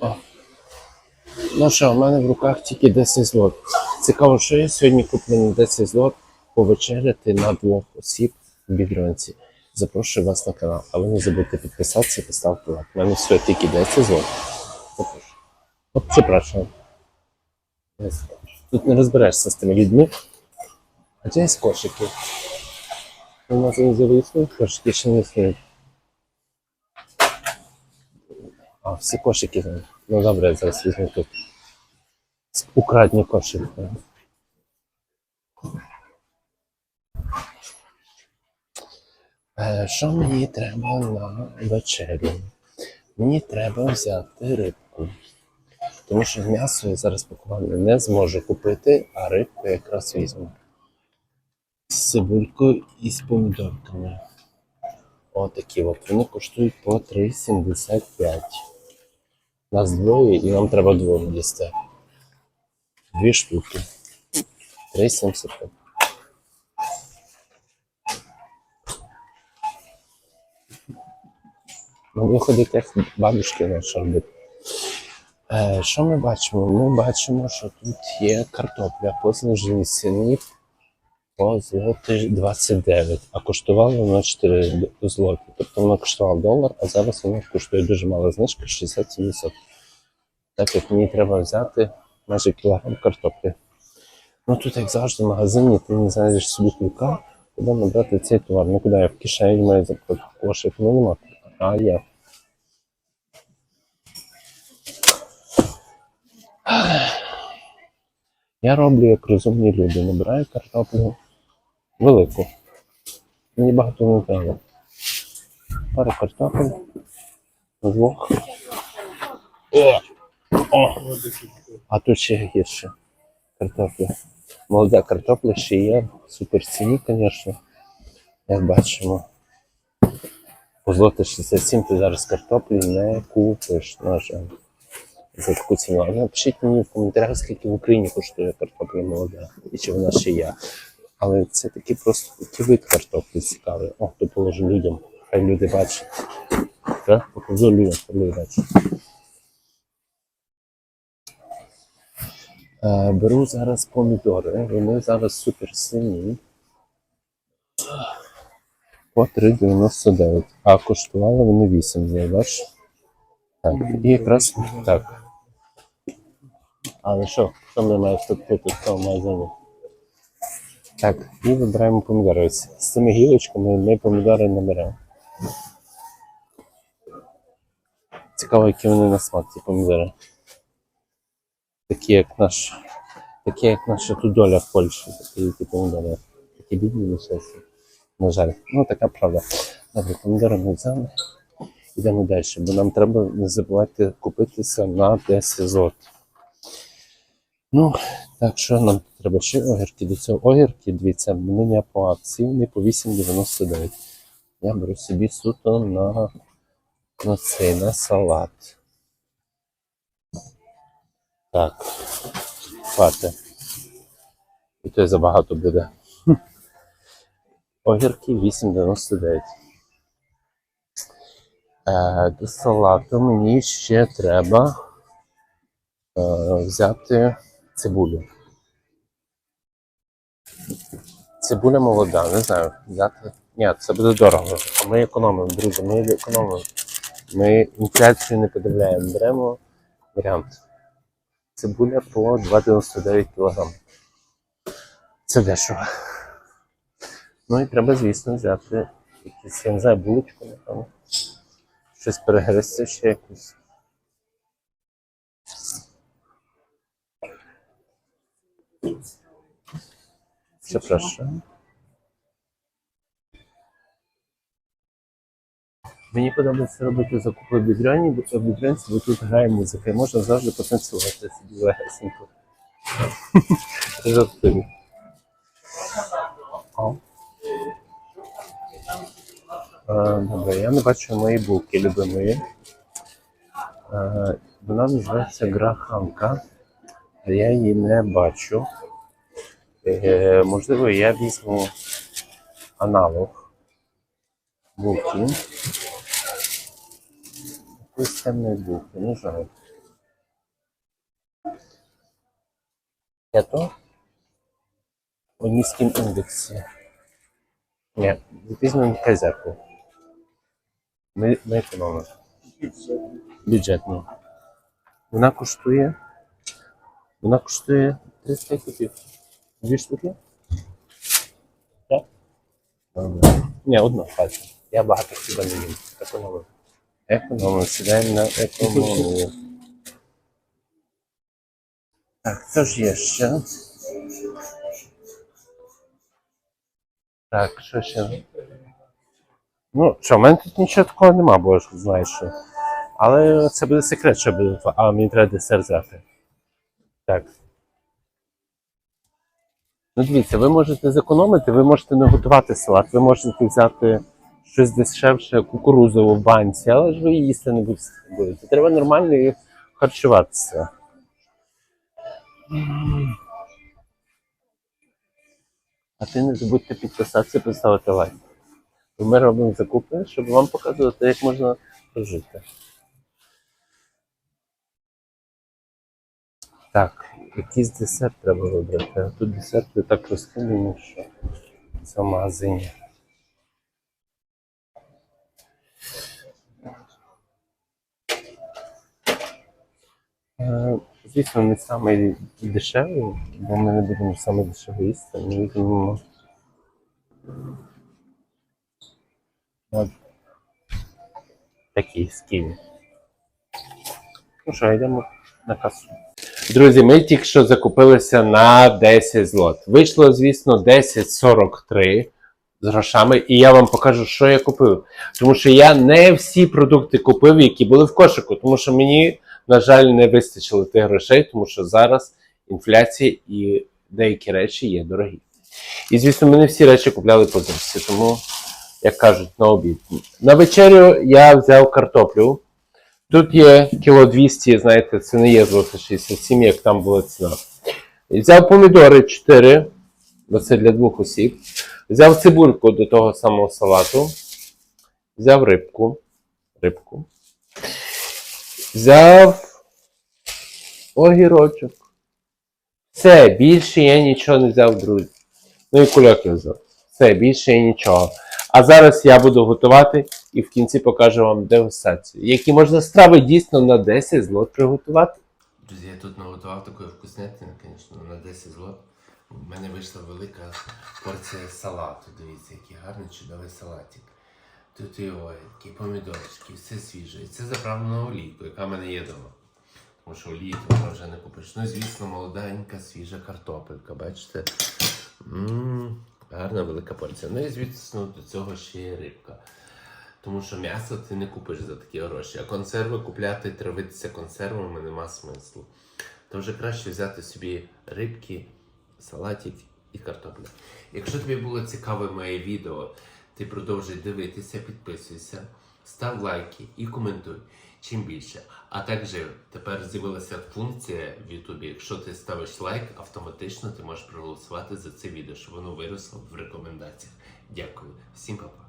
О. Ну що, в мене в руках тільки 10 злот. Цікаво, що я сьогодні куплю 10 злот повечеряти на двох осіб в бідронці. Запрошую вас на канал. А ви не забудьте підписатися та ставити лайк. У мене все тільки 10 злот. От, запрошую. Тут не розберешся з тими людьми. А де є кошики? У нас не зависли, кошики ще не існують. А, всі кошики. Ну добре, зараз візьму тут. Украдні кошики. Е, Що мені треба на вечерю? Мені треба взяти рибку. Тому що м'ясо я зараз пакування не зможу купити, а рибку якраз візьму. З цибулькою і з помідорками. Отакі от. Вони коштують по 3,75. Нас двоє і нам треба двоє їсти. Дві штуки. 3,75. Ну, виходить, як бабушки наші робить. Е, що ми бачимо? Ми бачимо, що тут є картопля по зниженій ціні по злоти 29, а коштувала вона 4 злоти. Тобто вона коштувала долар, а зараз вона коштує дуже мало знижка 67%. Так як мені треба взяти майже кілограм картоплі. Ну тут, як завжди, в магазині ти не знайдеш собі ключа, куди набрати цей товар. Ну куди я в кишені маю закрити кошик, ну нема. А є. Я роблю як розумні люди. Набираю картоплю велику. Мені багато не треба. Пару картопель. Двох. О! О! А тут ще гірше. Картопля. Молода картопля ще є. Супер ціні, звісно. Як бачимо. По злоти 67 ти зараз картоплі не купиш, на жаль. За таку ціну. А напишіть мені в коментарях, скільки в Україні коштує картопля молода і чи вона ще є. Але це такий просто такий вид картоплі цікавий. О, то положу людям. Хай люди бачать. Так? Покажу людям, хай люди бачать. Е, беру зараз помідори. Вони зараз супер сині. По 3,99. А коштували вони 8, знаєш? Так, і якраз так. Але що, що ми маємо вступити в цьому магазині? Так, і вибираємо помідори. Ось з цими гілочками ми помідори не беремо. Цікаво, які вони на смак, ці помідори. Такі, як наш, такі, як наша тут доля в Польщі, такі ті помідори. Такі бідні нещасні. На жаль. Ну, така правда. Добре, помідори ми взяли. Йдемо далі, бо нам треба не забувати купитися на 10 злот. Ну, так що нам треба ще огірки. До цього огірки, дивіться, вони по акції, вони по 8,99. Я беру собі суто на, на цей, на салат. Так, хвати. І то забагато буде. Огірки 8,99. Е, до салату мені ще треба е, взяти цибулю. Цибуля молода, не знаю, взяти. Ні, це буде дорого. А ми економимо, друзі, ми економимо. Ми інфляцію не подивляємо. Беремо варіант. Цибуля по 2,99 кг. Це дешево. Ну і треба, звісно, взяти якісь, я не знаю, булочку, напевно. Щось перегризти ще якусь. Przepraszam. Мені подобається робити закупи в бідрані, бо в бідранці, бо тут грає музика і можна завжди потанцювати собі легесенько. Жартую. Добре, я не бачу мої булки любимої. Вона називається граханка, а я її не бачу. Е, Можливо, я візьму аналог булки. якоїсь темної букви, не знаю. Я то? У низькому індексі. Ні, візьмемо зеркало. Ми, ми економимо. Бюджетно. Вона коштує. Вона коштує 35 копійок. Дві штуки? Так? Ні, одна хватить. Я багато хіба не їм. Економимо. Економимо, сідаємо на економію. Так, що ж є ще? Так, що ще? Ну, що, в мене тут нічого такого нема, бо ж знаєш що. Але це буде секрет, що буде. А мені треба десерт взяти. Так. Ну, дивіться, ви можете зекономити, ви можете не готувати салат, ви можете взяти щось дешевше, кукурузу в банці, але ж ви їсти не будете. Треба нормально харчуватися. А ти не забудьте підписатися, поставити лайк. Ми робимо закупи, щоб вам показувати, як можна прожити. Так, якийсь десерт треба вибрати. А тут десерти так розкидані, що це в магазині. Е, Звісно, не самий дешевий, бо ми не будемо саме дешевий їсти. Ми візьмемо. Такий з. Ну що, йдемо на касу. Друзі, ми тільки що закупилися на 10 злот. Вийшло, звісно, 10,43 з грошами, і я вам покажу, що я купив. Тому що я не всі продукти купив, які були в кошику, тому що мені, на жаль, не вистачило тих грошей, тому що зараз інфляція і деякі речі є дорогі. І, звісно, ми не всі речі купляли по знижці, тому, як кажуть, на обід. На вечерю я взяв картоплю. Тут є кіло 200, знаєте, це не є злота 67, як там була ціна. Взяв помідори 4, бо це для двох осіб. Взяв цибульку до того самого салату. Взяв рибку. Рибку. Взяв огірочок. Все, більше я нічого не взяв, друзі. Ну і кульок я взяв. Все, більше я нічого. А зараз я буду готувати і в кінці покажу вам дегустацію, які можна страви дійсно на 10 злот приготувати. Друзі, я тут наготував такої вкуснятини, звісно, на 10 злот. У мене вийшла велика порція салату. Дивіться, який гарний чудовий салатик. Тут і ой, помідорчики, все свіже. І це заправлено олійку, яка в мене є вдома. Тому що олії тут вже не купиш. Ну звісно, молоденька, свіжа картопелька. Бачите? Ммм, гарна велика порція. Ну і звісно, до цього ще є рибка. Тому що м'ясо ти не купиш за такі гроші, а консерви купляти, травитися консервами нема смислу. То вже краще взяти собі рибки, салатик і картоплю. Якщо тобі було цікаве моє відео, ти продовжуй дивитися, підписуйся, став лайки і коментуй чим більше. А також тепер з'явилася функція в Ютубі. Якщо ти ставиш лайк, автоматично ти можеш проголосувати за це відео, щоб воно виросло в рекомендаціях. Дякую, всім па-па.